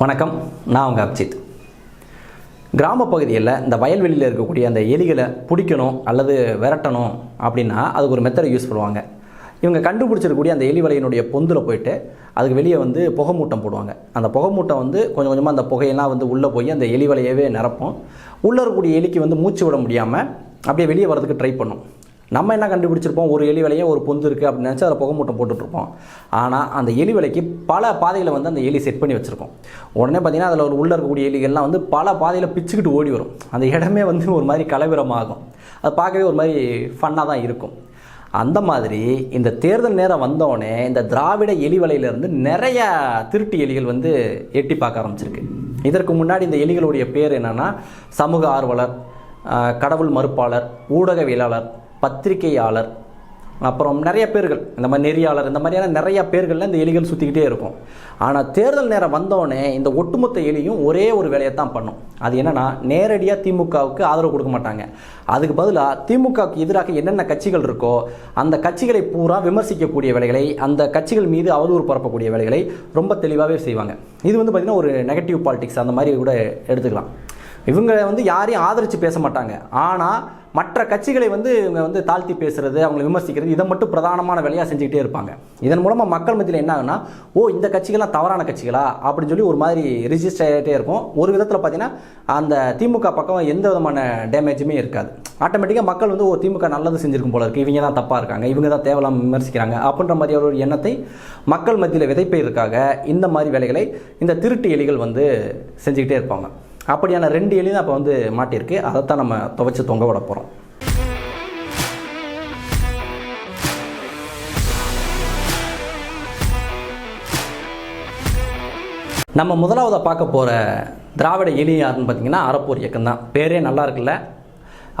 வணக்கம் நான் உங்கள் அப்ஜித். கிராமப்பகுதியில் இந்த வயல்வெளியில் இருக்கக்கூடிய அந்த எலிகளை பிடிக்கணும் அல்லது விரட்டணும் அப்படின்னா அதுக்கு ஒரு மெத்தடை யூஸ் பண்ணுவாங்க. இவங்க கண்டுபிடிச்சிருக்கக்கூடிய அந்த எலி வலையினுடைய பொந்தில் போயிட்டு அதுக்கு வெளியே வந்து புகை மூட்டம் போடுவாங்க. அந்த புகை மூட்டம் வந்து கொஞ்சம் கொஞ்சமாக அந்த புகையெல்லாம் வந்து உள்ளே போய் அந்த எலி வலையவே நிரப்பும். உள்ளே இருக்கக்கூடிய எலிக்கு வந்து மூச்சு விட முடியாமல் அப்படியே வெளியே வரதுக்கு ட்ரை பண்ணும். நம்ம என்ன கண்டுபிடிச்சிருப்போம்? ஒரு எலி விலையும் ஒரு பொந்து இருக்குது அப்படின்னு நினச்சி அதில் புகை மூட்டம் போட்டுட்ருப்போம். ஆனால் அந்த எலி வலைக்கு பல பாதையில் வந்து அந்த எலி செட் பண்ணி வச்சுருக்கோம். உடனே பார்த்தீங்கன்னா அதில் ஒரு உள்ளே இருக்கக்கூடிய எலிகள்லாம் வந்து பல பாதையில் பிச்சுக்கிட்டு ஓடி வரும். அந்த இடமே வந்து ஒரு மாதிரி கலவிரமாகும். அது பார்க்கவே ஒரு மாதிரி ஃபன்னாக தான் இருக்கும். அந்த மாதிரி இந்த தேர்தல் நேரம் வந்தோடனே இந்த திராவிட எலி வலையிலேருந்து நிறைய திருட்டு எலிகள் வந்து எட்டி பார்க்க ஆரம்பிச்சிருக்கு. இதற்கு முன்னாடி இந்த எலிகளுடைய பேர் என்னென்னா சமூக ஆர்வலர் கடவுள் மறுப்பாளர் ஊடகவியலாளர் பத்திரிகையாளர். அப்புறம் நிறைய பேர்கள் இந்த மாதிரி நெறியாளர் இந்த மாதிரியான நிறைய பேர்களில் இந்த எலிகள் சுற்றிக்கிட்டே இருக்கும். ஆனால் தேர்தல் நேரம் வந்தோடனே இந்த ஒட்டுமொத்த எலியும் ஒரே ஒரு வேலையை தான் பண்ணும். அது என்னென்னா நேரடியாக திமுகவுக்கு ஆதரவு கொடுக்க மாட்டாங்க. அதுக்கு பதிலாக திமுகவுக்கு எதிராக என்னென்ன கட்சிகள் இருக்கோ அந்த கட்சிகளை பூரா விமர்சிக்கக்கூடிய வேலைகளை அந்த கட்சிகள் மீது அவதூறு பரப்பக்கூடிய வேலைகளை ரொம்ப தெளிவாகவே செய்வாங்க. இது வந்து பார்த்திங்கன்னா ஒரு நெகட்டிவ் பாலிடிக்ஸ் அந்த மாதிரி கூட எடுத்துக்கலாம். இவங்க வந்து யாரையும் ஆதரித்து பேச மாட்டாங்க. ஆனால் மற்ற கட்சிகளை வந்து இவங்க வந்து தாழ்த்தி பேசுறது அவங்களை விமர்சிக்கிறது இதை மட்டும் பிரதானமான வேலையாக செஞ்சுக்கிட்டே இருப்பாங்க. இதன் மூலமாக மக்கள் மத்தியில் என்ன ஆகுனா ஓ இந்த கட்சிகள்லாம் தவறான கட்சிகளா? அப்படின்னு சொல்லி ஒரு மாதிரி ரிஜிஸ்டர் ஆகிட்டே இருக்கும். ஒரு விதத்தில் பார்த்தீங்கன்னா அந்த திமுக பக்கம் எந்த விதமான டேமேஜுமே இருக்காது. ஆட்டோமேட்டிக்காக மக்கள் வந்து ஓ திமுக நல்லது செஞ்சிருக்கும் போல இருக்குது இவங்க தான் தப்பாக இருக்காங்க. இவங்க தான் தேவையில்லாமல் விமர்சிக்கிறாங்க. அப்படின்ற மாதிரி ஒரு எண்ணத்தை மக்கள் மத்தியில் விதைப்பதற்காக இந்த மாதிரி வேலைகளை இந்த திருட்டு எலிகள் வந்து செஞ்சுக்கிட்டே இருப்பாங்க. அப்படியான ரெண்டு எலி தான் அப்போ வந்து மாட்டியிருக்கு. அதைத்தான் நம்ம துவைச்சு தொங்க விட போகிறோம் நம்ம முதலாவதாக பார்க்க போகிற திராவிட எலி யாருன்னு பார்த்தீங்கன்னா அறப்போர் இயக்கம் தான். பேரே நல்லா இருக்குல்ல?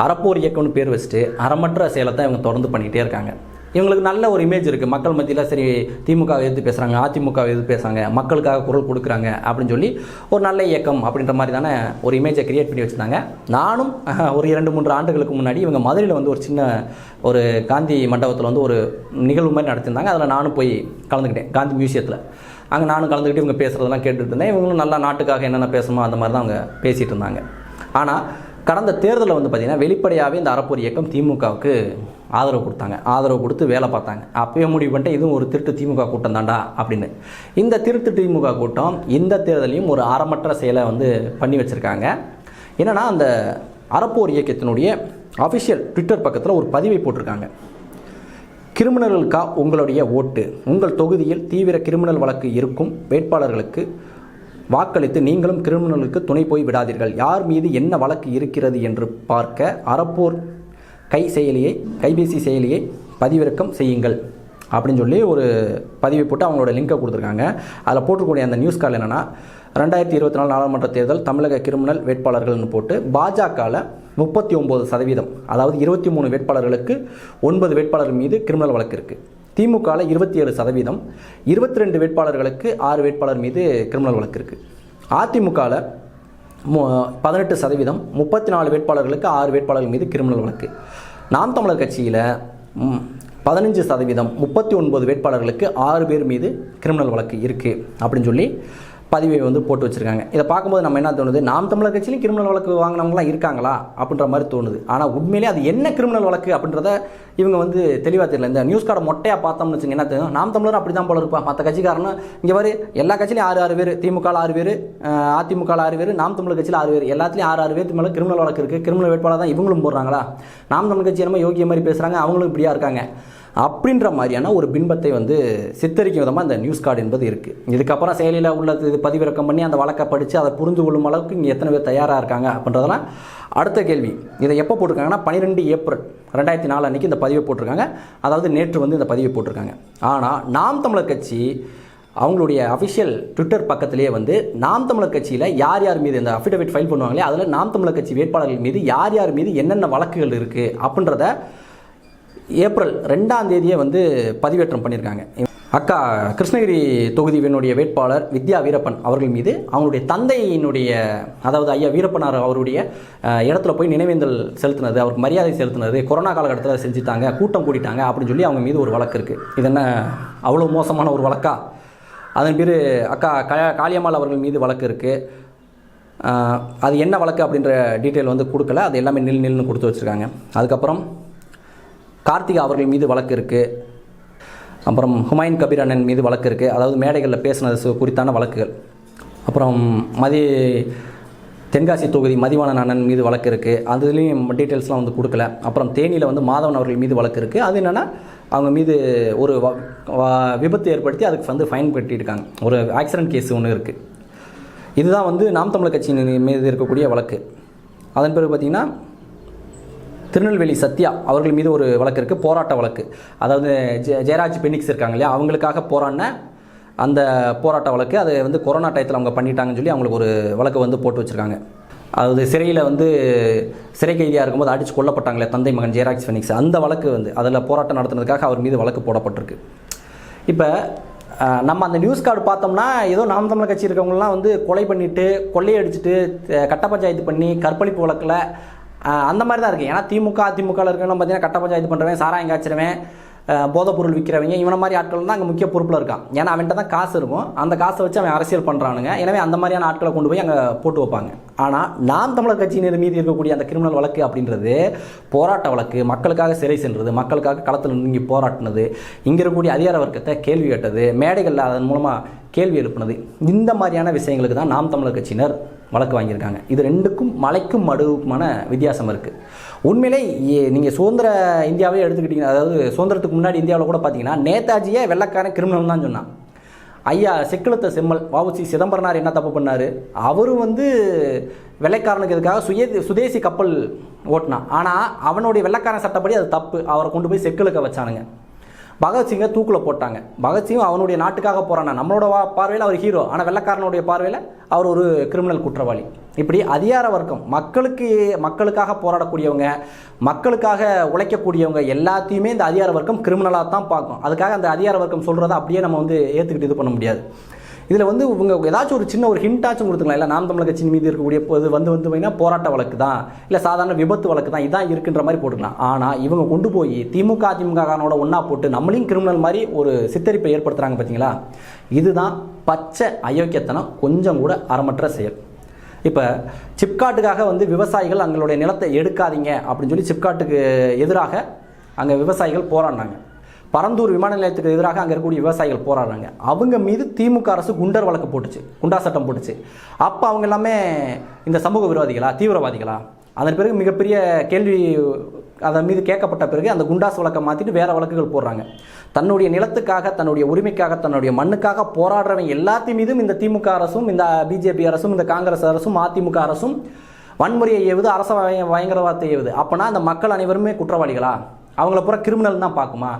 அறப்போர் இயக்கம்னு பேர் வச்சுட்டு அறமற்ற செயலை தான் இவங்க தொடர்ந்து பண்ணிக்கிட்டே இருக்காங்க. இவங்களுக்கு நல்ல ஒரு இமேஜ் இருக்குது மக்கள் மத்தியில் சரி திமுக எதிர்த்து பேசுகிறாங்க அதிமுக எதிர்த்து பேசுகிறாங்க மக்களுக்காக குரல் கொடுக்குறாங்க அப்படின்னு சொல்லி ஒரு நல்ல இயக்கம் அப்படின்ற மாதிரி தானே ஒரு இமேஜை கிரியேட் பண்ணி வச்சுருந்தாங்க. நானும் ஒரு இரண்டு மூன்று ஆண்டுகளுக்கு முன்னாடி இவங்க மதுரையில் வந்து ஒரு சின்ன ஒரு காந்தி மண்டபத்தில் வந்து ஒரு நிகழ்வு மாதிரி நடத்திருந்தாங்க அதில் நானும் போய் கலந்துக்கிட்டேன் காந்தி மியூசியத்தில் அங்கே நானும் கலந்துக்கிட்டு இவங்க பேசுகிறதெல்லாம் கேட்டுட்டு இருந்தேன். இவங்களும் நல்லா நாட்டுக்காக என்னென்ன பேசணுமோ அந்த மாதிரி தான் அவங்க பேசிகிட்டு இருந்தாங்க. ஆனால் கடந்த தேர்தலில் வந்து பார்த்திங்கன்னா வெளிப்படையாகவே இந்த அறப்போர் இயக்கம் திமுகவுக்கு ஆதரவு கொடுத்தாங்க. ஆதரவு கொடுத்து வேலை பார்த்தாங்க. அப்போயே முடிவு பண்ணிட்டு இதுவும் ஒரு திருட்டு திமுக கூட்டம் தாண்டா அப்படின்னு. இந்த திருட்டு திமுக கூட்டம் இந்த தேர்தலையும் ஒரு அறமற்ற செயலை வந்து பண்ணி வச்சுருக்காங்க. என்னென்னா அந்த அறப்போர் இயக்கத்தினுடைய அஃபிஷியல் ட்விட்டர் பக்கத்தில் ஒரு பதிவை போட்டிருக்காங்க. கிரிமினல்களுக்கா உங்களுடைய ஓட்டு? உங்கள் தொகுதியில் தீவிர கிரிமினல் வழக்கு இருக்கும் வேட்பாளர்களுக்கு வாக்களித்து நீங்களும் கிரிமினலுக்கு துணை போய் விடாதீர்கள். யார் மீது என்ன வழக்கு இருக்கிறது என்று பார்க்க அறப்போர் கை செயலியை கைபேசி செயலியை பதிவிறக்கம் செய்யுங்கள். அப்படின்னு சொல்லி ஒரு பதிவு போட்டு அவங்களோட லிங்கை கொடுத்துருக்காங்க. அதில் போட்டிருக்கூடிய அந்த நியூஸ் கால் என்னென்னா ரெண்டாயிரத்தி இருபத்தி நாலு நாடாளுமன்ற தேர்தல் தமிழக கிரிமினல் வேட்பாளர்கள்னு போட்டு பாஜகவில் முப்பத்தி ஒம்பது சதவீதம் அதாவது இருபத்தி மூணு வேட்பாளர்களுக்கு ஒன்பது வேட்பாளர்கள் மீது கிரிமினல் வழக்கு இருக்குது திமுகவில் இருபத்தி ஏழு சதவீதம் இருபத்தி ரெண்டு வேட்பாளர்களுக்கு ஆறு வேட்பாளர் மீது கிரிமினல் வழக்கு இருக்குது அதிமுகவில் பதினெட்டு சதவீதம் முப்பத்தி நாலு வேட்பாளர்களுக்கு ஆறு வேட்பாளர்கள் மீது கிரிமினல் வழக்கு. நாம் தமிழர் கட்சியில் பதினஞ்சு சதவீதம் முப்பத்தி ஒன்பது வேட்பாளர்களுக்கு ஆறு பேர் மீது கிரிமினல் வழக்கு இருக்குது அப்படின்னு சொல்லி பதிவை வந்து போட்டு வச்சுருக்காங்க. இதை பார்க்கும்போது நம்ம என்ன தோணுது? நாம் தமிழர் கட்சியிலும் கிரிமினல் வழக்கு வாங்கினவங்களாம் இருக்காங்களா? அப்படின்ற மாதிரி தோணுது. ஆனால் உண்மையிலே அது என்ன கிரிமினல் வழக்கு அப்படின்றத இவங்க வந்து தெளிவாக தெரியல. இந்த நியூஸ் கார்டை மொட்டையாக பார்த்தோம்னு வச்சுங்க என்ன தெரியும்? நாம் தமிழர் அப்படி தான் போல இருப்பா மற்ற கட்சிக்காரனும் இங்கே வரு எல்லா கட்சியிலையும் ஆறு ஆறு பேர். திமுக ஆறு பேர் அதிமுக ஆறு பேர் நாம் தமிழர் கட்சியில் ஆறு பேர். எல்லாத்துலேயும் ஆறு ஆறு பேர் மேலே கிரிமினல் வழக்கு இருக்குது கிரிமினல் வேட்பாளர் தான் இவங்களும் போடுறாங்களா? நாம் தமிழ் கட்சி என்னமோ யோகிய மாதிரி பேசுகிறாங்க அவங்களும் இப்படியா இருக்காங்க. அப்படின்ற மாதிரியான ஒரு பின்பத்தை வந்து சித்தரிக்கும் விதமாக இந்த நியூஸ் கார்டு என்பது இருக்குது இதுக்கப்புறம் செயலியில் உள்ளது இது பதிவிறக்கம் பண்ணி அந்த வழக்கை படித்து அதை புரிந்து கொள்ளும் அளவுக்கு இங்கே எத்தனை பேர் தயாராக இருக்காங்க அப்படின்றதெல்லாம் அடுத்த கேள்வி. இதை எப்போ போட்டிருக்காங்கன்னா பன்னிரெண்டு ஏப்ரல் ரெண்டாயிரத்தி நாலு அன்றைக்கி இந்த பதிவை போட்டிருக்காங்க. அதாவது நேற்று வந்து இந்த பதிவை போட்டிருக்காங்க. ஆனால் நாம் தமிழர் கட்சி அவங்களுடைய அஃபிஷியல் ட்விட்டர் பக்கத்திலேயே வந்து நாம் தமிழர் கட்சியில் யார் யார் மீது இந்த அஃபிடவிட் ஃபைல் பண்ணுவாங்களே அதில் நாம் தமிழர் கட்சி வேட்பாளர்கள் மீது யார் யார் மீது என்னென்ன வழக்குகள் இருக்குது அப்படின்றத ஏப்ரல் ரெண்டாம் தேதியே வந்து பதிவேற்றம் பண்ணியிருக்காங்க. அக்கா கிருஷ்ணகிரி தொகுதியினுடைய வேட்பாளர் வித்யா வீரப்பன் அவர்கள் மீது அவங்களுடைய தந்தையினுடைய அதாவது ஐயா வீரப்பனார் அவருடைய இடத்துல போய் நினைவேந்தல் செலுத்தினது அவருக்கு மரியாதை செலுத்தினது கொரோனா காலகட்டத்தில் செஞ்சுட்டாங்க கூட்டம் கூட்டிட்டாங்க அப்படின்னு சொல்லி அவங்க மீது ஒரு வழக்கு இருக்குது இது என்ன அவ்வளோ மோசமான ஒரு வழக்கா? அதன் பேர் அக்கா க காளியம்மாள் அவர்கள் மீது வழக்கு இருக்குது அது என்ன வழக்கு அப்படின்ற டீட்டெயில் வந்து கொடுக்கல. அது எல்லாமே நில் நில்னு கொடுத்து வச்சுருக்காங்க. அதுக்கப்புறம் கார்த்திகா அவர்கள் மீது வழக்கு இருக்குது அப்புறம் ஹுமாயூன் கபீர் அண்ணன் மீது வழக்கு இருக்குது அதாவது மேடைகளில் பேசினது குறித்தான வழக்குகள். அப்புறம் மதி தென்காசி தொகுதி மதிவாணன் அண்ணன் மீது வழக்கு இருக்குது அதுலேயும் டீட்டெயில்ஸ்லாம் வந்து கொடுக்கல. அப்புறம் தேனியில் வந்து மாதவன் அவர்கள் மீது வழக்கு இருக்குது அது என்னென்னா அவங்க மீது ஒரு வ- விபத்து ஏற்படுத்தி அதுக்கு வந்து ஃபைன் கட்டியிருக்காங்க. ஒரு ஆக்சிடென்ட் கேஸ் ஒன்று இருக்குது இதுதான் வந்து நாம் தமிழர் கட்சியின் மீது இருக்கக்கூடிய வழக்கு. அதன் பிறகு பார்த்திங்கன்னா திருநெல்வேலி சத்யா அவர்கள் மீது ஒரு வழக்கு இருக்குது போராட்ட வழக்கு. அதாவது ஜெ ஜெயராஜ் பெனிக்ஸ் இருக்காங்க இல்லையா? அவங்களுக்காக போராடின அந்த போராட்ட வழக்கு அது வந்து கொரோனா டயத்தில் அவங்க பண்ணிட்டாங்கன்னு சொல்லி அவங்களுக்கு ஒரு வழக்கு வந்து போட்டு வச்சுருக்காங்க. அதாவது சிறையில் வந்து சிறை கைதியாக இருக்கும்போது அடித்து கொல்லப்பட்டாங்களே தந்தை மகன் ஜெயராஜ் ஃபெனிக்ஸ் அந்த வழக்கு வந்து அதில் போராட்டம் நடத்துனதுக்காக அவர் மீது வழக்கு போடப்பட்டிருக்கு. இப்போ நம்ம அந்த நியூஸ் கார்டு பார்த்தோம்னா ஏதோ நாம் தமிழர் கட்சி இருக்கவங்கலாம் வந்து கொலை பண்ணிட்டு கொள்ளையடிச்சிட்டு கட்ட பஞ்சாயத்து பண்ணி கற்பழிப்பு வழக்கில் அந்த மாதிரி தான் இருக்குது ஏன்னா திமுக அதிமுகவில் இருக்கணும் பார்த்தீங்கன்னா கட்ட பஞ்சாயத்து பண்ணுறவன் சாராயம் காய்ச்சிருவேன் போதைப்பொருள் பொருள் விற்கிறவங்க இவனை மாதிரி ஆட்கள் தான் அங்கே முக்கிய பொறுப்பில் இருக்கான். ஏன்னா அவன்கிட்ட தான் காசு இருக்கும். அந்த காசை வச்சு அவன் அரசியல் பண்ணுறானுங்க எனவே அந்த மாதிரியான ஆட்களை கொண்டு போய் அங்கே போட்டு வைப்பாங்க. ஆனால் நாம் தமிழர் கட்சியினர் மீது இருக்கக்கூடிய அந்த கிரிமினல் வழக்கு அப்படின்றது போராட்ட வழக்கு மக்களுக்காக சிறை சென்றது மக்களுக்காக களத்தில் நீங்கி போராட்டினது இங்கே இருக்கக்கூடிய அதிகார வர்க்கத்தை கேள்வி கேட்டது மேடைகளில் அதன் மூலமாக கேள்வி எழுப்புனது இந்த மாதிரியான விஷயங்களுக்கு தான் நாம் தமிழர் கட்சியினர் வழக்கு வாங்கியிருக்காங்க. இது ரெண்டுக்கும் மலைக்கும் மடுவுக்குமான வித்தியாசம் இருக்குது உண்மையிலே நீங்கள் சுதந்திர இந்தியாவே எடுத்துக்கிட்டிங்கன்னா அதாவது சுதந்திரத்துக்கு முன்னாடி இந்தியாவில் கூட பார்த்தீங்கன்னா நேதாஜியே வெள்ளக்காரன் கிரிமினல் தான் சொன்னான். ஐயா செக்குலத்த செம்மல். வாவுசி சிதம்பரனார் என்ன தப்பு பண்ணார்? அவரும் வந்து வெள்ளைக்காரனுக்கு இதுக்காக சுய சுதேசி கப்பல் ஓட்டினான். ஆனால் அவனுடைய வெள்ளைக்காரன் சட்டப்படி அது தப்பு. அவரை கொண்டு போய் செக்குளுக்க வச்சானுங்க. பகத்சிங்கை தூக்கில் போட்டாங்க. பகத்சிங் அவனுடைய நாட்டுக்காக போறானா? நம்மளோட பார்வையில் அவர் ஹீரோ ஆனால் வெள்ளக்காரனுடைய பார்வையில் அவர் ஒரு கிரிமினல் குற்றவாளி. இப்படி அதிகார வர்க்கம் மக்களுக்கு மக்களுக்காக போராடக்கூடியவங்க மக்களுக்காக உழைக்கக்கூடியவங்க எல்லாத்தையுமே இந்த அதிகார வர்க்கம் கிரிமினலாக தான் பார்க்கும். அதுக்காக அந்த அதிகார வர்க்கம் சொல்கிறத அப்படியே நம்ம வந்து ஏற்றுக்கிட்டு இது பண்ண முடியாது. இதில் வந்து இவங்க ஏதாச்சும் ஒரு சின்ன ஒரு ஹிண்டாச்சும் கொடுத்துக்கலாம். இல்லை நாம் தமிழர் கட்சியின் மீது இருக்கக்கூடிய இது வந்து வந்து பார்த்தீங்கன்னா போராட்ட வழக்கு தான். இல்லை சாதாரண விபத்து வழக்கு தான். இதான் இருக்குன்ற மாதிரி போட்டுக்கலாம். ஆனால் இவங்க கொண்டு போய் திமுக அதிமுகனோட ஒன்றா போட்டு நம்மளையும் கிரிமினல் மாதிரி ஒரு சித்தரிப்பை ஏற்படுத்துகிறாங்க பார்த்தீங்களா இதுதான் பச்சை அயோக்கியத்தனம் கொஞ்சம் கூட அறமற்ற செயல். இப்போ சிப்காட்டுக்காக வந்து விவசாயிகள் அவங்களுடைய நிலத்தை எடுக்காதீங்க அப்படின்னு சொல்லி சிப்காட்டுக்கு எதிராக அங்கே விவசாயிகள் போராடினாங்க. பரந்தூர் விமான நிலையத்துக்கு எதிராக அங்கே இருக்கக்கூடிய விவசாயிகள் போராடுறாங்க. அவங்க மீது திமுக அரசு குண்டர் வழக்கு போட்டுச்சு. குண்டா சட்டம் போட்டுச்சு. அப்போ அவங்க எல்லாமே இந்த சமூக விரோதிகளா தீவிரவாதிகளா? அதன் பிறகு மிகப்பெரிய கேள்வி அதன் மீது கேட்கப்பட்ட பிறகு அந்த குண்டாஸ் வழக்கை மாற்றிட்டு வேற வழக்குகள் போடுறாங்க. தன்னுடைய நிலத்துக்காக தன்னுடைய உரிமைக்காக தன்னுடைய மண்ணுக்காக போராடுறவங்க எல்லாத்தையும் மீதும் இந்த திமுக அரசும் இந்த பிஜேபி அரசும் இந்த காங்கிரஸ் அரசும் அதிமுக அரசும் வன்முறையை ஏவுது அரச பயங்கரவாதத்தை ஏவுது. அப்போனா அந்த மக்கள் அனைவருமே குற்றவாளிகளா? அவங்கள பூரா கிரிமினல் தான் பார்க்குமா?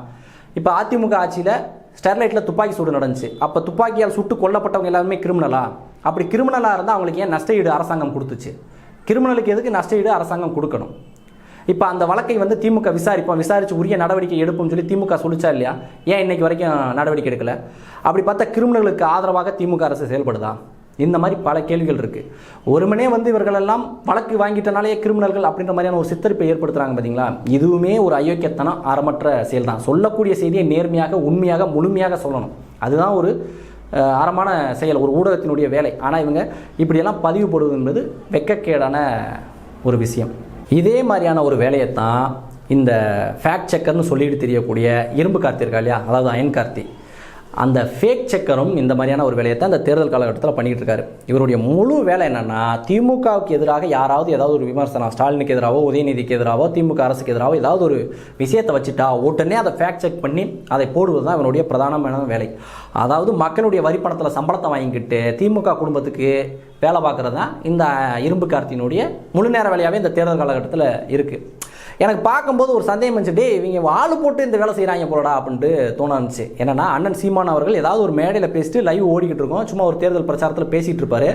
இப்போ அதிமுக ஆட்சியில் ஸ்டெர்லைட்டில் துப்பாக்கி சூடு நடந்துச்சு. அப்போ துப்பாக்கியால் சுட்டு கொல்லப்பட்டவங்க எல்லாருமே கிரிமினலா? அப்படி கிரிமினலாக இருந்தால் அவங்களுக்கு ஏன் நஷ்டஈடு அரசாங்கம் கொடுத்துச்சு? கிரிமினலுக்கு எதுக்கு நஷ்டஈடு அரசாங்கம் கொடுக்கணும்? இப்போ அந்த வழக்கை வந்து திமுக விசாரிப்போம். விசாரித்து உரிய நடவடிக்கை எடுப்போம்னு சொல்லி திமுக சொல்லிச்சா இல்லையா? ஏன் இன்னைக்கு வரைக்கும் நடவடிக்கை எடுக்கல? அப்படி பார்த்தா கிரிமினலுக்கு ஆதரவாக திமுக அரசு செயல்படுதா? இந்த மாதிரி பல கேள்விகள் இருக்குது ஒருமனே வந்து இவர்களெல்லாம் வழக்கு வாங்கிட்டனாலே கிரிமினல்கள் அப்படின்ற மாதிரியான ஒரு சித்தரிப்பை ஏற்படுத்துகிறாங்க பார்த்தீங்களா இதுவுமே ஒரு அயோக்கியத்தனம் அறமற்ற செயல் தான் சொல்லக்கூடிய செய்தியை நேர்மையாக உண்மையாக முழுமையாக சொல்லணும். அதுதான் ஒரு அறமான செயல் ஒரு ஊடகத்தினுடைய வேலை. ஆனால் இவங்க இப்படியெல்லாம் பதிவு போடுவது என்பது வெக்கக்கேடான ஒரு விஷயம். இதே மாதிரியான ஒரு வேலையை தான் இந்த ஃபேக்ட் செக்கர்னு சொல்லிட்டு தெரியக்கூடிய இரும்பு கார்த்தி இருக்கா இல்லையா? அதாவது அயன் கார்த்தி. அந்த ஃபேக் செக்கரும் இந்த மாதிரியான ஒரு வேலையை தான் அந்த தேர்தல் காலகட்டத்தில் பண்ணிகிட்டு இருக்காரு. இவருடைய முழு வேலை என்னென்னா திமுகவுக்கு எதிராக யாராவது ஏதாவது ஒரு விமர்சனம் ஸ்டாலினுக்கு எதிராகவோ உதயநிதிக்கு எதிராகவோ திமுக அரசுக்கு எதிராகவோ ஏதாவது ஒரு விஷயத்தை வச்சுட்டா உடனே அதை ஃபேக் செக் பண்ணி அதை போடுவது தான் இவனுடைய பிரதானமான வேலை. அதாவது மக்களுடைய வரி பணத்தில் சம்பளத்தை வாங்கிக்கிட்டு திமுக குடும்பத்துக்கு வேலை பார்க்குறது தான் இந்த இரும்பு கார்த்தியினுடைய முழு நேர வேலையாகவே இந்த தேர்தல் காலகட்டத்தில் இருக்குது எனக்கு பார்க்கும்போது ஒரு சந்தேகம் வந்துச்சு டே இவங்க ஆள் போட்டு இந்த வேலை செய்கிறாங்க போலடா அப்படின்ட்டு தோணுச்சு என்னன்னா அண்ணன் சீமான் அவர்கள் ஏதாவது ஒரு மேடையில் பேசிட்டு லைவ் ஓடிக்கிட்டு இருக்கோம். சும்மா ஒரு தேர்தல் பிரச்சாரத்தில் பேசிட்டு இருப்பாரு.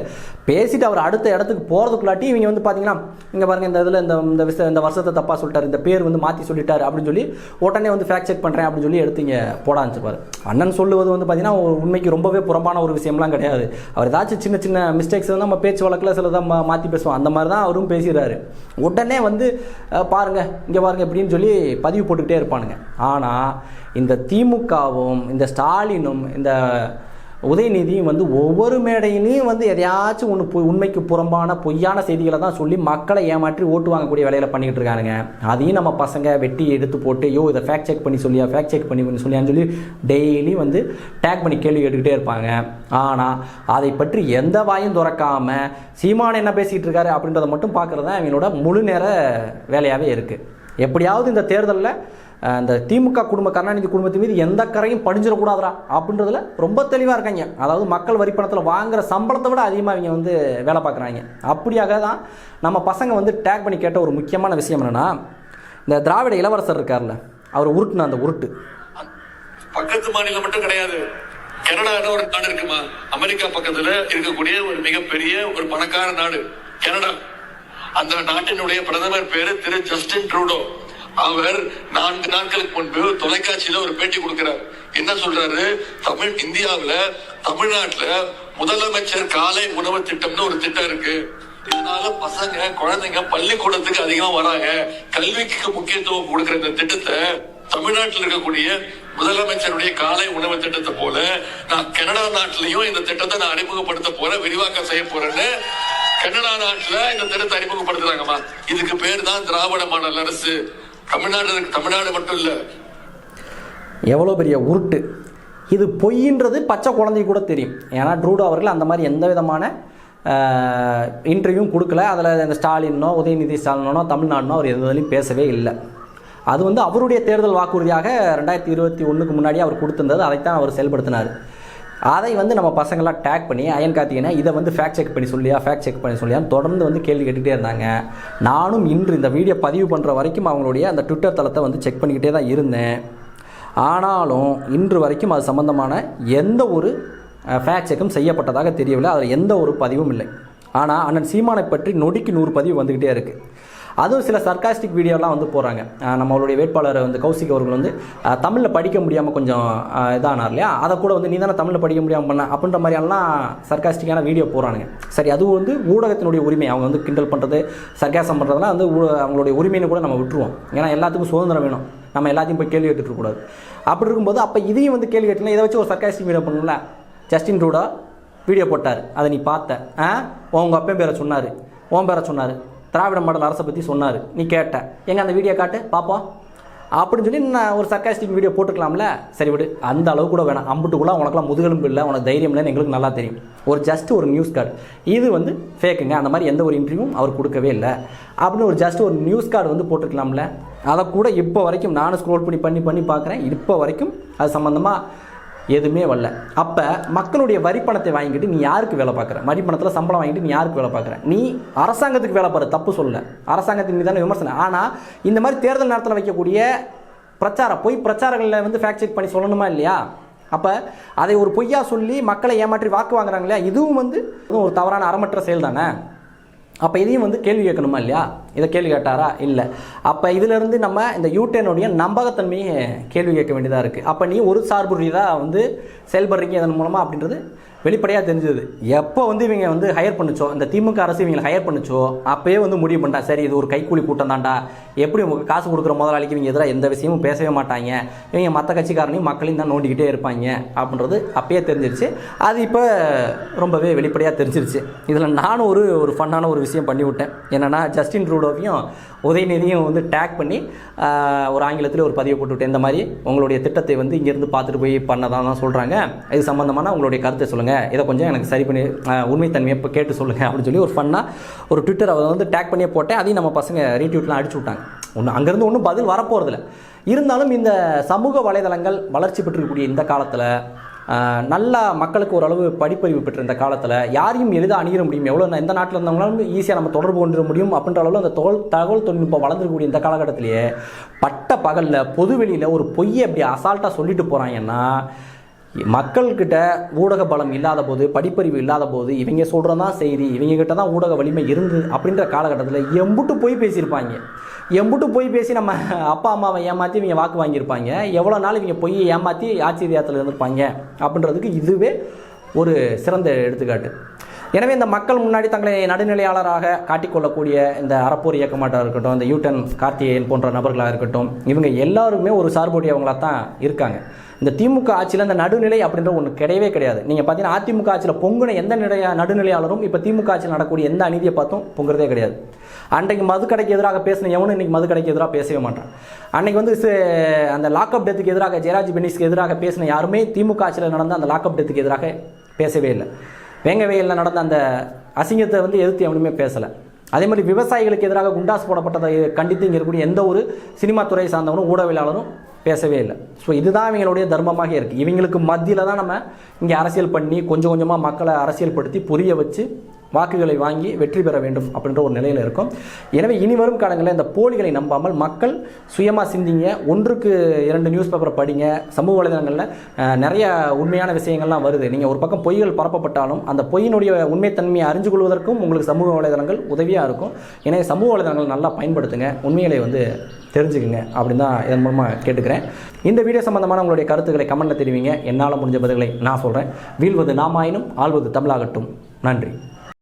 பேசிட்டு அவர் அடுத்த இடத்துக்கு போகிறதுக்குள்ளாட்டி இவங்க வந்து பார்த்தீங்கன்னா இங்கே பாருங்க இந்த இதில் இந்த இந்த விஷ இந்த வருஷத்தை தப்பாக சொல்லிட்டாரு இந்த பேர் வந்து மாற்றி சொல்லிட்டார் அப்படின்னு சொல்லி உடனே வந்து ஃபேக்ட் செக் பண்ணுறேன் அப்படின்னு சொல்லி எடுத்து இங்கே போட ஆரம்பிச்சிருப்பாரு அண்ணன் சொல்லுவது வந்து பார்த்தீங்கன்னா ஒரு உண்மைக்கு ரொம்பவே புறம்பான ஒரு விஷயம்லாம் கிடையாது. அவர் ஏதாச்சும் சின்ன சின்ன மிஸ்டேக்ஸ் வந்து நம்ம பேச்சு வழக்கில் சிலதான் மாற்றி பேசுவோம். அந்த மாதிரி தான் அவரும் பேசுகிறாரு உடனே வந்து பாருங்கள் இங்கே பாருங்க இப்படின்னு சொல்லி பதிவு போட்டுக்கிட்டே இருப்பானுங்க. ஆனால் இந்த திமுகவும் இந்த ஸ்டாலினும் இந்த உதயநிதியும் வந்து ஒவ்வொரு மேடையிலையும் வந்து எதையாச்சும் ஒன்று பொய் உண்மைக்கு புறம்பான பொய்யான செய்திகளை தான் சொல்லி மக்களை ஏமாற்றி ஓட்டு வாங்கக்கூடிய வேலையில் பண்ணிட்டு இருக்கானுங்க. அதையும் நம்ம பசங்க வெட்டி எடுத்து போட்டு யோ இதை ஃபேக்ட் செக் பண்ணி சொல்லியா ஃபேக்ட் செக் பண்ணி பண்ணி சொல்லியான்னு சொல்லி டெய்லி வந்து டேக் பண்ணி கேள்வி கேட்டுக்கிட்டே இருப்பாங்க. ஆனால் அதை பற்றி எந்த வாயும் திறக்காம சீமான் என்ன பேசிகிட்டு இருக்காரு அப்படின்றத மட்டும் பார்க்குறது தான் இவங்களோட முழு நேர வேலையாகவே இருக்குது எப்படியாவது இந்த தேர்தலில் அந்த திமுக குடும்ப கருணாநிதி குடும்பத்தின் மீது எந்த கரையும் படிஞ்சிடக்கூடாதுரா அப்படின்றதுல ரொம்ப தெளிவாக இருக்காங்க. அதாவது மக்கள் வரி பணத்தில் வாங்குற சம்பளத்தை விட அதிகமாக இவங்க வந்து வேலை பார்க்குறாங்க. அப்படியாக தான் நம்ம பசங்க வந்து டேக் பண்ணி கேட்ட ஒரு முக்கியமான விஷயம் என்னென்னா இந்த திராவிட இளவரசர் இருக்கார்ல அவர் உருட்டுன அந்த உருட்டு. பக்கத்து மாநிலம் மட்டும் கிடையாது. கனடா ஒரு நாடு இருக்குமா? அமெரிக்கா பக்கத்துல இருக்கக்கூடிய ஒரு மிகப்பெரிய ஒரு பணக்கார நாடு கனடா. அந்த நாட்டினுடைய பிரதமர் பேரு திரு ஜஸ்டின் ட்ரூடோ. அவர் நான்கு நாட்களுக்கு முன்பு தொலைக்காட்சியில ஒரு பேட்டி கொடுக்கிறார். என்ன சொல்றாரு? தமிழ் இந்தியாவில தமிழ்நாட்டுல முதலமைச்சர் காலை உணவு திட்டம்னு ஒரு திட்டம் இருக்கு. இதனால பசங்க குழந்தைங்க பள்ளிக்கூடத்துக்கு அதிகமா வராங்க. கல்விக்கு முக்கியத்துவம் கொடுக்கிற இந்த திட்டத்தை தமிழ்நாட்டில் இருக்கக்கூடிய முதலமைச்சருடைய காலை உணவு திட்டத்தை போல நான் கனடா நாட்டிலையும் இந்த திட்டத்தை நான் அறிமுகப்படுத்த போறேன் விரிவாக்கம் செய்ய போறேன்னு. கனடா நாட்டுல இந்த திட்டத்தை அறிமுகப்படுத்துறாங்கம்மா. இதுக்கு பேர் தான் திராவிட மாடல் அரசு. தமிழ்நாடு தமிழ்நாடு மட்டும் இல்லை. எவ்வளோ பெரிய உருட்டு. இது பொய்ன்றது பச்சை குழந்தை கூட தெரியும். ஏன்னா ட்ரூடோ அவர்கள் அந்த மாதிரி எந்த விதமான இன்டர்வியூவும் கொடுக்கல. அதில் இந்த ஸ்டாலினோ உதயநிதி ஸ்டாலினோ தமிழ்நாடுனோ அவர் எதுலையும் பேசவே இல்லை. அது வந்து அவருடைய தேர்தல் வாக்குறுதியாக ரெண்டாயிரத்தி இருபத்தி ஒன்றுக்கு முன்னாடி அவர் கொடுத்திருந்தது. அதைத்தான் அவர் செயல்படுத்தினார். அதை வந்து நம்ம பசங்களாம் டேக் பண்ணி அயன் கார்த்திகனை இதை வந்து ஃபேக்ட் செக் பண்ணி சொல்லியா ஃபேக்ட் செக் பண்ணி சொல்லியா தொடர்ந்து வந்து கேள்வி கேட்டுகிட்டே இருந்தாங்க. நானும் இன்று இந்த வீடியோ பதிவு பண்ணுற வரைக்கும் அவங்களுடைய அந்த ட்விட்டர் தளத்தை வந்து செக் பண்ணிக்கிட்டே தான் இருந்தேன். ஆனாலும் இன்று வரைக்கும் அது சம்மந்தமான எந்த ஒரு ஃபேக்ட் செக்கும் செய்யப்பட்டதாக தெரியவில்லை. அதில் எந்த ஒரு பதிவும் இல்லை. ஆனால் அண்ணன் சீமானை பற்றி நொடிக்கு நூறு பதிவு வந்துக்கிட்டே இருக்குது அதுவும் சில சர்க்காஸ்டிக் வீடியோலாம் வந்து போடுறாங்க. நம்மளுடைய வேட்பாளர் வந்து கௌசிக் அவர்கள் வந்து தமிழில் படிக்க முடியாமல் கொஞ்சம் இதானார் இல்லையா? அதை கூட வந்து நீ தானே தமிழில் படிக்க முடியாமல் பண்ண அப்படின்ற மாதிரியெல்லாம் சர்க்காஸ்டிக்கான வீடியோ போடுறானுங்க. சரி அதுவும் வந்து ஊடகத்தினுடைய உரிமை. அவங்க வந்து கிண்டல் பண்ணுறது சர்க்காசம் பண்ணுறதுலாம் வந்து ஊ- அவங்களுடைய உரிமைன்னு கூட நம்ம விட்டுருவோம். ஏன்னா எல்லாத்துக்கும் சுதந்திரம் வேணும். நம்ம எல்லாத்தையும் போய் கேள்வி கேட்டுருக்கூடாது அப்படி இருக்கும்போது அப்போ இதையும் வந்து கேள்வி கேட்டீங்கன்னா இதை வச்சு ஒரு சர்க்காஸ்டிக் வீடியோ பண்ணல ஜஸ்டின் ரூடா வீடியோ போட்டார். அதை நீ பார்த்த. ஆ? உங்கள் அப்பையும் பேரை சொன்னார். உன் பேரை சொன்னார். திராவிட மாடல் அரசை பற்றி சொன்னார். நீ கேட்ட. எங்கே அந்த வீடியோ காட்டு? பார்ப்போம் அப்படின்னு சொல்லி நான் ஒரு சர்க்காஸ்டிக் வீடியோ போட்டுக்கலாம்ல? சரி விடு. அந்த அளவு கூட வேணாம். அம்புட்டுக்குள்ள உனக்குலாம் முதுகெலும்பு இல்லை உனக்கு தைரியம் இல்லைன்னு எங்களுக்கு நல்லா தெரியும். ஒரு ஜஸ்ட் ஒரு நியூஸ் கார்டு இது வந்து ஃபேக்குங்க அந்த மாதிரி எந்த ஒரு இன்டர்வியூவும் அவர் கொடுக்கவே இல்லை. அப்படின்னு ஒரு ஜஸ்ட் ஒரு நியூஸ் கார்டு வந்து போட்டுக்கலாம்ல. அதை கூட இப்போ வரைக்கும் நானும் ஸ்க்ரோல் பண்ணி பண்ணி பண்ணி பார்க்குறேன். இப்போ வரைக்கும் அது சம்மந்தமாக எதுவுமே வரல. அப்போ மக்களுடைய வரிப்பணத்தை வாங்கிட்டு நீ யாருக்கு வேலை பார்க்குற? வரிப்பணத்தில் சம்பளம் வாங்கிட்டு நீ யாருக்கு வேலை பார்க்குற? நீ அரசாங்கத்துக்கு வேலை பாரு தப்பு சொல்ல அரசாங்கத்தின் மீதான விமர்சனம் ஆனால் இந்த மாதிரி தேர்தல் நேரத்தில் வைக்கக்கூடிய பிரச்சாரம் பொய் பிரச்சாரங்களில் வந்து ஃபேக்ட் செக் பண்ணி சொல்லணுமா இல்லையா? அப்போ அதை ஒரு பொய்யா சொல்லி மக்களை ஏமாற்றி வாக்கு வாங்குறாங்க இல்லையா? இதுவும் வந்து இதுவும் ஒரு தவறான அறமற்ற செயல் தானே அப்போ இதையும் வந்து கேள்வி கேட்கணுமா இல்லையா? இதை கேள்வி கேட்டாரா? இல்லை. அப்போ இதிலிருந்து நம்ம இந்த யூடேனுடைய நம்பகத்தன்மையை கேள்வி கேட்க வேண்டியதாக இருக்குது அப்போ நீ ஒரு சார்பு வந்து செயல்படுறீங்க இதன் மூலமாக அப்படின்றது வெளிப்படையாக தெரிஞ்சது. எப்போ வந்து இவங்க வந்து ஹையர் பண்ணுச்சோ இந்த திமுக அரசு இவங்களை ஹையர் பண்ணுச்சோ அப்போயே வந்து முடிவு பண்ணிட்டா சரி இது ஒரு கைக்கூலி கூட்டம் தான்டா. எப்படி உங்களுக்கு காசு கொடுக்குற முதலாளிக்கு இவங்க எதிராக எந்த விஷயமும் பேசவே மாட்டாங்க. இவங்க மற்ற கட்சிக்காரனையும் மக்களையும் தான் நோண்டிக்கிட்டே இருப்பாங்க. அப்படின்றது அப்பயே தெரிஞ்சிருச்சு. அது இப்போ ரொம்பவே வெளிப்படையாக தெரிஞ்சிருச்சு. இதில் நானும் ஒரு ஒரு ஃபன்னான ஒரு விஷயம் பண்ணிவிட்டேன். என்னென்னா ஜஸ்டின் ட்ரூடோவையும் உதயநிதியும் வந்து டேக் பண்ணி ஒரு ஆங்கிலத்தில் ஒரு பதிவு போட்டு இந்த மாதிரி உங்களுடைய திட்டத்தை வந்து இங்கேருந்து பார்த்துட்டு போய் பண்ணதான் தான் சொல்கிறாங்க இது சம்மந்தமான உங்களுடைய கருத்தை சொல்லுங்கள் இதை கொஞ்சம் எனக்கு சரி பண்ணி உண்மைத்தன்மையை இப்போ கேட்டு சொல்லுங்கள் அப்படின்னு சொல்லி ஒரு ஃபன்னாக ஒரு ட்விட்டர் அதை வந்து டேக் பண்ணியே போட்டேன். அதையும் நம்ம பசங்க ரீட்யூட்லாம் அடிச்சு விட்டாங்க. ஒன்று அங்கேருந்து ஒன்றும் பதில் வரப்போகிறதில்ல இருந்தாலும் இந்த சமூக வலைதளங்கள் வளர்ச்சி பெற்றிருக்கக்கூடிய இந்த காலத்தில் நல்லா மக்களுக்கு ஓரளவு படிப்பறிவு பெற்ற இந்த காலத்தில் யாரையும் எளிதாக அணுகிற முடியும். எவ்வளோ எந்த நாட்டில் இருந்தவங்களாலும் ஈஸியாக நம்ம தொடர்பு கொண்டு முடியும் அப்படின்ற அளவில் அந்த தோல் தகவல் தொழில்நுட்பம் வளர்ந்துருக்கக்கூடிய இந்த காலகட்டத்திலேயே பட்ட பகலில் பொதுவெளியில் ஒரு பொய்யை அப்படி அசால்ட்டாக சொல்லிட்டு போகிறாங்கன்னா மக்கள்கிட்ட ஊடக பலம் இல்லாத போது படிப்பறிவு இல்லாத போது இவங்க சொல்கிறது தான் செய்தி இவங்க கிட்ட தான் ஊடக வலிமை இருந்து அப்படின்ற காலகட்டத்தில் எம்புட்டு போய் பேசியிருப்பாங்க. எம்புட்டு போய் பேசி நம்ம அப்பா அம்மாவை ஏமாற்றி இவங்க வாக்கு வாங்கியிருப்பாங்க. எவ்வளோ நாள் இவங்க போய் ஏமாற்றி ஆச்சரியத்தில் இருந்திருப்பாங்க அப்படின்றதுக்கு இதுவே ஒரு சிறந்த எடுத்துக்காட்டு. எனவே இந்த மக்கள் முன்னாடி தங்களை நடுநிலையாளராக காட்டிக்கொள்ளக்கூடிய இந்த அறப்போர் இயக்கமாட்டாக இருக்கட்டும் இந்த யூட்டன் கார்த்திகேயன் போன்ற நபர்களாக இருக்கட்டும் இவங்க எல்லாருமே ஒரு சார்புடையவங்களாக தான் இருக்காங்க. இந்த திமுக ஆட்சியில் இந்த நடுநிலை அப்படின்ற ஒன்று கிடையவே கிடையாது. நீங்கள் பார்த்தீங்கன்னா அதிமுக ஆட்சியில் பொங்குன எந்த நிலையா நடுநிலையாளரும் இப்போ திமுக ஆட்சியில் நடக்கூடிய எந்த அநீதியை பார்த்தும் பொங்குறதே கிடையாது. அன்றைக்கு மதுக்கடைக்கு எதிராக பேசின எவனும் இன்றைக்கி மதுக்கடைக்கு எதிராக பேசவே மாட்டான். அன்னைக்கு வந்து சே- அந்த லாக்அப் டெத்துக்கு எதிராக ஜெயராஜ் பெனிஸ்க்கு எதிராக பேசின யாருமே திமுக ஆட்சியில் நடந்த அந்த லாக்அப் டெத்துக்கு எதிராக பேசவே இல்லை. வேங்கவேலில் நடந்த அந்த அசிங்கத்தை வந்து எதிர்த்து எவனுமே பேசலை. அதே மாதிரி விவசாயிகளுக்கு எதிராக குண்டாஸ் போடப்பட்டதை கண்டித்து இங்கே இருக்கக்கூடிய எந்த ஒரு சினிமா துறை சார்ந்தவனும் ஊடகவியலாளரும் பேசவே இல்லை. ஸோ இதுதான் இவங்களுடைய தர்மமாக இருக்குது இவங்களுக்கு மத்தியில் தான் நம்ம இங்கே அரசியல் பண்ணி கொஞ்சம் கொஞ்சமாக மக்களை அரசியல்படுத்தி புரிய வச்சு வாக்குகளை வாங்கி வெற்றி பெற வேண்டும் அப்படின்ற ஒரு நிலையில் இருக்கும். எனவே இனி வரும் காலங்களில் இந்த போலிகளை நம்பாமல் மக்கள் சுயமாக சிந்திங்க ஒன்றுக்கு இரண்டு நியூஸ் பேப்பரை படிங்க சமூக வலைதளங்களில் நிறைய உண்மையான விஷயங்கள்லாம் வருது. நீங்கள் ஒரு பக்கம் பொய்கள் பரப்பப்பட்டாலும் அந்த பொய்யினுடைய உண்மைத்தன்மையை அறிஞ்சு கொள்வதற்கும் உங்களுக்கு சமூக வலைதளங்கள் உதவியாக இருக்கும். எனவே சமூக வலைதளங்கள் நல்லா பயன்படுத்துங்க. உண்மைகளை வந்து தெரிஞ்சுக்குங்க அப்படின்னு தான் இதன் மூலமாக கேட்டுக்கிறேன். இந்த வீடியோ சம்பந்தமான உங்களுடைய கருத்துக்களை கமெண்ட்டில் தெரிவிங்க. என்னால் முடிஞ்ச பதில்களை நான் சொல்கிறேன் வீழ்வது நாமாயினும் ஆள்வது தமிழாகட்டும். நன்றி.